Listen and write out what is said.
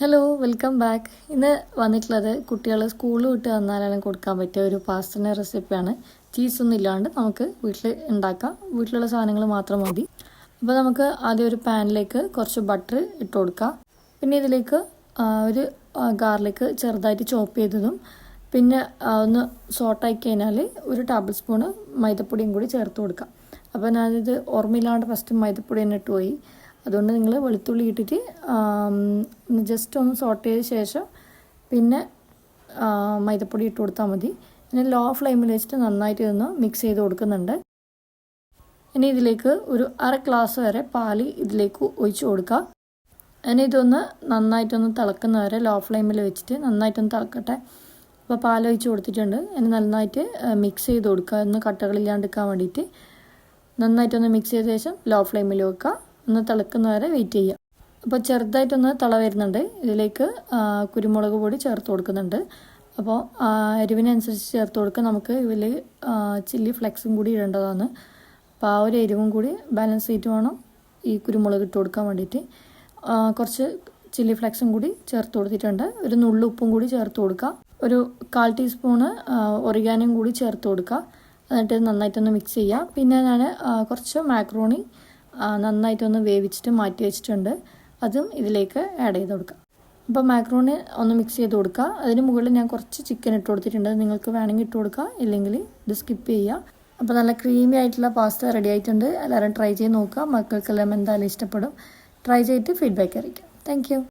Hello welcome back ഇന്ന് വന്നിട്ടുള്ളത് കുട്ടികൾ സ്കൂളിൽ വിട്ട് വന്നാലും കൊടുക്കാൻ പറ്റിയ ഒരു പാസ്റ്റിന്റെ റെസിപ്പിയാണ് ചീസൊന്നും ഇല്ലാണ്ട് നമുക്ക് വീട്ടിൽ ഉണ്ടാക്കാം. വീട്ടിലുള്ള സാധനങ്ങൾ മാത്രം മതി. അപ്പോൾ നമുക്ക് ആദ്യം ഒരു പാനിലേക്ക് കുറച്ച് ബട്ടർ ഇട്ട് കൊടുക്കാം. പിന്നെ ഇതിലേക്ക് ഒരു ഗാർലിക്ക് ചെറുതായിട്ട് ചോപ്പ് ചെയ്തതും പിന്നെ ഒന്ന് സോട്ടാക്കി കഴിഞ്ഞാൽ ഒരു ടേബിൾ സ്പൂണ് മൈദപ്പൊടിയും കൂടി ചേർത്ത് കൊടുക്കാം. അപ്പോൾ ഞാനിത് ഓർമ്മയില്ലാണ്ട് ഫസ്റ്റ് മൈദപ്പൊടി തന്നെ ഇട്ട് പോയി. അതുകൊണ്ട് നിങ്ങൾ വെളുത്തുള്ളി ഇട്ടിട്ട് ജസ്റ്റ് ഒന്ന് സോട്ട് ചെയ്ത ശേഷം പിന്നെ മൈദപ്പൊടി ഇട്ട് കൊടുത്താൽ മതി. പിന്നെ ലോ ഫ്ലെയിമിൽ വെച്ചിട്ട് നന്നായിട്ട് ഇതൊന്ന് മിക്സ് ചെയ്ത് കൊടുക്കുന്നുണ്ട്. ഇനി ഇതിലേക്ക് ഒരു അര ഗ്ലാസ് വരെ പാൽ ഇതിലേക്ക് ഒഴിച്ചു കൊടുക്കുക ഇനി ഇതൊന്ന് നന്നായിട്ടൊന്ന് തിളക്കുന്ന വരെ ലോ ഫ്ലെയിമിൽ വെച്ചിട്ട് നന്നായിട്ടൊന്ന് തിളക്കട്ടെ. അപ്പോൾ പാൽ ഒഴിച്ച് കൊടുത്തിട്ടുണ്ട്. ഇനി നന്നായിട്ട് മിക്സ് ചെയ്ത് കൊടുക്കുക ഒന്ന് കട്ടകളില്ലാണ്ടിരിക്കാൻ വേണ്ടിയിട്ട്. നന്നായിട്ടൊന്ന് മിക്സ് ചെയ്ത ശേഷം ലോ ഫ്ലെയിമിൽ വെക്കുക ഒന്ന് തിളക്കുന്ന വരെ വെയിറ്റ് ചെയ്യുക അപ്പോൾ ചെറുതായിട്ടൊന്ന് തിള വരുന്നുണ്ട്. ഇതിലേക്ക് കുരുമുളക് പൊടി ചേർത്ത് കൊടുക്കുന്നുണ്ട്. അപ്പോൾ എരിവിനനുസരിച്ച് ചേർത്ത് കൊടുക്കുക. നമുക്ക് ഇതിൽ ചില്ലി ഫ്ലെക്സും കൂടി ഇടേണ്ടതാണ്. അപ്പോൾ ആ ഒരു എരിവും കൂടി ബാലൻസ് ചെയ്തിട്ട് വേണം ഈ കുരുമുളക് ഇട്ട് കൊടുക്കാൻ വേണ്ടിയിട്ട്. കുറച്ച് ചില്ലി ഫ്ലെക്സും കൂടി ചേർത്ത് കൊടുത്തിട്ടുണ്ട്. ഒരു നുള്ളുപ്പും കൂടി ചേർത്ത് കൊടുക്കുക. ഒരു കാൽ ടീസ്പൂണ് ഒറിഗാനും കൂടി ചേർത്ത് കൊടുക്കുക. എന്നിട്ട് നന്നായിട്ടൊന്ന് മിക്സ് ചെയ്യുക. പിന്നെ ഞാൻ കുറച്ച് മാക്രോണി നന്നായിട്ടൊന്ന് വേവിച്ചിട്ട് മാറ്റി വെച്ചിട്ടുണ്ട്. അതും ഇതിലേക്ക് ആഡ് ചെയ്ത് കൊടുക്കാം. അപ്പോൾ മാക്രോണി ഒന്ന് മിക്സ് ചെയ്ത് കൊടുക്കുക. അതിന് മുകളിൽ ഞാൻ കുറച്ച് ചിക്കൻ ഇട്ട് കൊടുത്തിട്ടുണ്ട്. നിങ്ങൾക്ക് വേണമെങ്കിൽ ഇട്ട് കൊടുക്കുക. ഇല്ലെങ്കിൽ ഇത് സ്കിപ്പ് ചെയ്യുക. അപ്പോൾ നല്ല ക്രീമി ആയിട്ടുള്ള പാസ്ത റെഡി ആയിട്ടുണ്ട്. എല്ലാവരും ട്രൈ ചെയ്ത് നോക്കുക. മക്കൾക്കെല്ലാം എന്തായാലും ഇഷ്ടപ്പെടും. ട്രൈ ചെയ്തിട്ട് ഫീഡ്ബാക്ക് അറിയിക്കാം. താങ്ക്